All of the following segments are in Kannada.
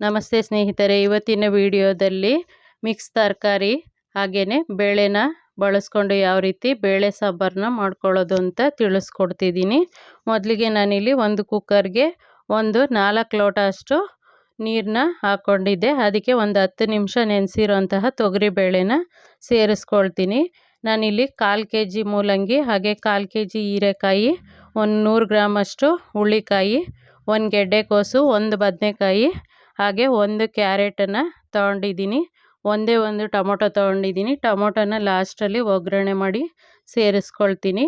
ನಮಸ್ತೆ ಸ್ನೇಹಿತರೆ, ಇವತ್ತಿನ ವಿಡಿಯೋದಲ್ಲಿ ಮಿಕ್ಸ್ ತರಕಾರಿ ಹಾಗೆಯೇ ಬೇಳೆನ ಬಳಸ್ಕೊಂಡು ಯಾವ ರೀತಿ ಬೇಳೆ ಸಾಂಬಾರನ್ನ ಮಾಡ್ಕೊಳ್ಳೋದು ಅಂತ ತಿಳಿಸ್ಕೊಡ್ತಿದ್ದೀನಿ. ಮೊದಲಿಗೆ ನಾನಿಲ್ಲಿ ಒಂದು ಕುಕ್ಕರ್ಗೆ ಒಂದು ನಾಲ್ಕು ಲೋಟ ಅಷ್ಟು ನೀರನ್ನ ಹಾಕ್ಕೊಂಡಿದ್ದೆ. ಅದಕ್ಕೆ ಒಂದು ಹತ್ತು ನಿಮಿಷ ನೆನೆಸಿರೋಂತಹ ತೊಗರಿ ಬೇಳೆನ ಸೇರಿಸ್ಕೊಳ್ತೀನಿ. ನಾನಿಲ್ಲಿ ಕಾಲು ಕೆ ಜಿ ಮೂಲಂಗಿ ಹಾಗೆ ಕಾಲು ಕೆ ಜಿ ಹೀರೆಕಾಯಿ, ಒಂದು ನೂರು ಗ್ರಾಮಷ್ಟು ಹುಳ್ಳಿಕಾಯಿ ಒಂದು ಗೆಡ್ಡೆಕೋಸು ಒಂದು ಬದನೆಕಾಯಿ ಹಾಗೆ ಒಂದು ಕ್ಯಾರೆಟನ್ನು ತೊಗೊಂಡಿದ್ದೀನಿ. ಒಂದೇ ಒಂದು ಟೊಮೊಟೊ ತೊಗೊಂಡಿದ್ದೀನಿ. ಟೊಮೊಟೊನ ಲಾಸ್ಟಲ್ಲಿ ಒಗ್ಗರಣೆ ಮಾಡಿ ಸೇರಿಸ್ಕೊಳ್ತೀನಿ.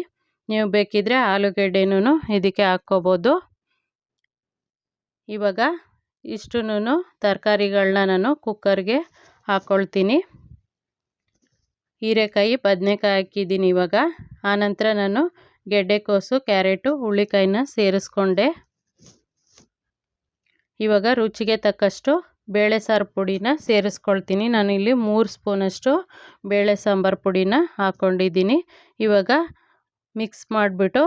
ನೀವು ಬೇಕಿದ್ದರೆ ಆಲೂಗೆಡ್ಡೆನೂ ಇದಕ್ಕೆ ಹಾಕ್ಕೋಬೋದು. ಇವಾಗ ಇಷ್ಟುನೂ ತರಕಾರಿಗಳನ್ನ ನಾನು ಕುಕ್ಕರ್ಗೆ ಹಾಕ್ಕೊಳ್ತೀನಿ. ಹೀರೆಕಾಯಿ, ಬದನೆಕಾಯಿ ಹಾಕಿದ್ದೀನಿ ಇವಾಗ. ಆನಂತರ ನಾನು ಗೆಡ್ಡೆಕೋಸು ಕ್ಯಾರೆಟು, ಹುಳ್ಳಿಕಾಯಿನ ಸೇರಿಸ್ಕೊಂಡೆ. ಇವಾಗ ರುಚಿಗೆ ತಕ್ಕಷ್ಟು ಬೇಳೆ ಸಾರು ಪುಡಿನ ಸೇರಿಸ್ಕೊಳ್ತೀನಿ. ನಾನಿಲ್ಲಿ ಮೂರು ಸ್ಪೂನಷ್ಟು ಬೇಳೆ ಸಾಂಬಾರು ಪುಡಿನ ಹಾಕ್ಕೊಂಡಿದ್ದೀನಿ ಇವಾಗ ಮಿಕ್ಸ್ ಮಾಡಿಬಿಟ್ಟು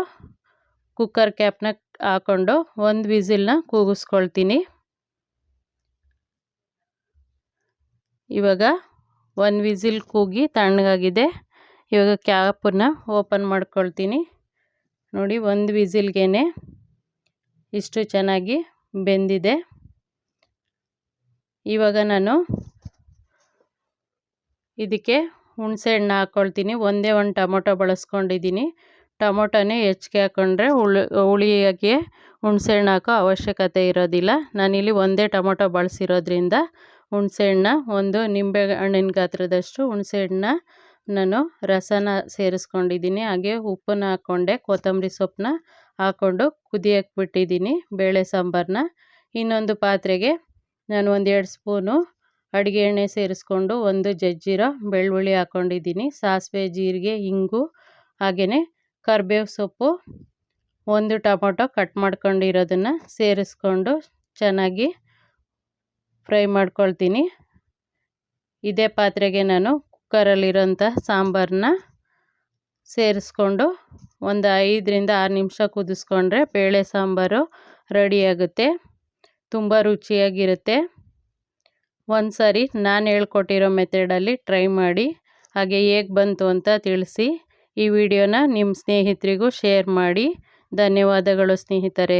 ಕುಕ್ಕರ್ ಕ್ಯಾಪ್ನ ಹಾಕ್ಕೊಂಡು ಒಂದು ವಿಸಿಲ್ನ ಕೂಗಿಸ್ಕೊಳ್ತೀನಿ. ಇವಾಗ ಒಂದು ವಿಸಿಲ್ ಕೂಗಿ ತಣ್ಣಗಾಗಿದೆ. ಇವಾಗ ಕ್ಯಾಪನ್ನು ಓಪನ್ ಮಾಡ್ಕೊಳ್ತೀನಿ. ನೋಡಿ ಒಂದು ವಿಸಿಲ್ಗೇ ಇಷ್ಟು ಚೆನ್ನಾಗಿ ಬೆಂದಿದೆ. ಇವಾಗ ನಾನು ಇದಕ್ಕೆ ಹುಣಸೆ ಹಣ್ಣು ಹಾಕ್ಕೊಳ್ತೀನಿ ಒಂದೇ ಒಂದು ಟೊಮೊಟೊ ಬಳಸ್ಕೊಂಡಿದ್ದೀನಿ. ಟೊಮೊಟೊನೇ ಹೆಚ್ಚಿಗೆ ಹಾಕ್ಕೊಂಡ್ರೆ ಹುಳಿ, ಹುಳಿಯಾಗೆ ಹುಣಸೆ ಹಣ್ಣು ಹಾಕೋ ಅವಶ್ಯಕತೆ ಇರೋದಿಲ್ಲ. ನಾನಿಲ್ಲಿ ಒಂದೇ ಟೊಮೊಟೊ ಬಳಸಿರೋದ್ರಿಂದ ಹುಣಸೆ ಹಣ್ಣು, ಒಂದು ನಿಂಬೆ ಹಣ್ಣಿನ ಗಾತ್ರದಷ್ಟು ಹುಣಸೆ ಹಣ್ಣನ್ನ ನಾನು ರಸನ ಸೇರಿಸ್ಕೊಂಡಿದ್ದೀನಿ. ಹಾಗೆ ಉಪ್ಪನ್ನು ಹಾಕ್ಕೊಂಡೆ, ಕೊತ್ತಂಬರಿ ಸೊಪ್ಪನ್ನ ಹಾಕ್ಕೊಂಡು ಕುದಿಯಕ್ಕೆ ಬಿಟ್ಟಿದ್ದೀನಿ ಬೇಳೆ ಸಾಂಬಾರನ್ನ ಇನ್ನೊಂದು ಪಾತ್ರೆಗೆ ನಾನು ಒಂದು ಎರಡು ಸ್ಪೂನು ಅಡುಗೆ ಎಣ್ಣೆ ಸೇರಿಸ್ಕೊಂಡು ಒಂದು ಜಜ್ಜಿರೋ ಬೆಳ್ಳುಳ್ಳಿ ಹಾಕ್ಕೊಂಡಿದ್ದೀನಿ ಸಾಸಿವೆ, ಜೀರಿಗೆ, ಇಂಗು, ಹಾಗೆಯೇ ಕರಿಬೇವು ಸೊಪ್ಪು, ಒಂದು ಟೊಮೊಟೊ ಕಟ್ ಮಾಡ್ಕೊಂಡಿರೋದನ್ನು ಸೇರಿಸ್ಕೊಂಡು ಚೆನ್ನಾಗಿ ಫ್ರೈ ಮಾಡ್ಕೊಳ್ತೀನಿ. ಇದೇ ಪಾತ್ರೆಗೆ ನಾನು ಕುಕ್ಕರಲ್ಲಿರೋಂಥ ಸಾಂಬಾರನ್ನ ಸೇರಿಸ್ಕೊಂಡು ಒಂದು ಐದರಿಂದ ಆರು ನಿಮಿಷ ಕುದಿಸ್ಕೊಂಡ್ರೆ ಬೇಳೆ ಸಾಂಬಾರು ರೆಡಿಯಾಗುತ್ತೆ. ತುಂಬ ರುಚಿಯಾಗಿರುತ್ತೆ. ಒಂದು ಸಾರಿ ನಾನು ಹೇಳ್ಕೊಟ್ಟಿರೋ ಮೆಥಡಲ್ಲಿ ಟ್ರೈ ಮಾಡಿ, ಹಾಗೆ ಹೇಗೆ ಬಂತು ಅಂತ ತಿಳಿಸಿ. ಈ ವಿಡಿಯೋನ ನಿಮ್ಮ ಸ್ನೇಹಿತರಿಗೂ ಶೇರ್ ಮಾಡಿ. ಧನ್ಯವಾದಗಳು ಸ್ನೇಹಿತರೆ.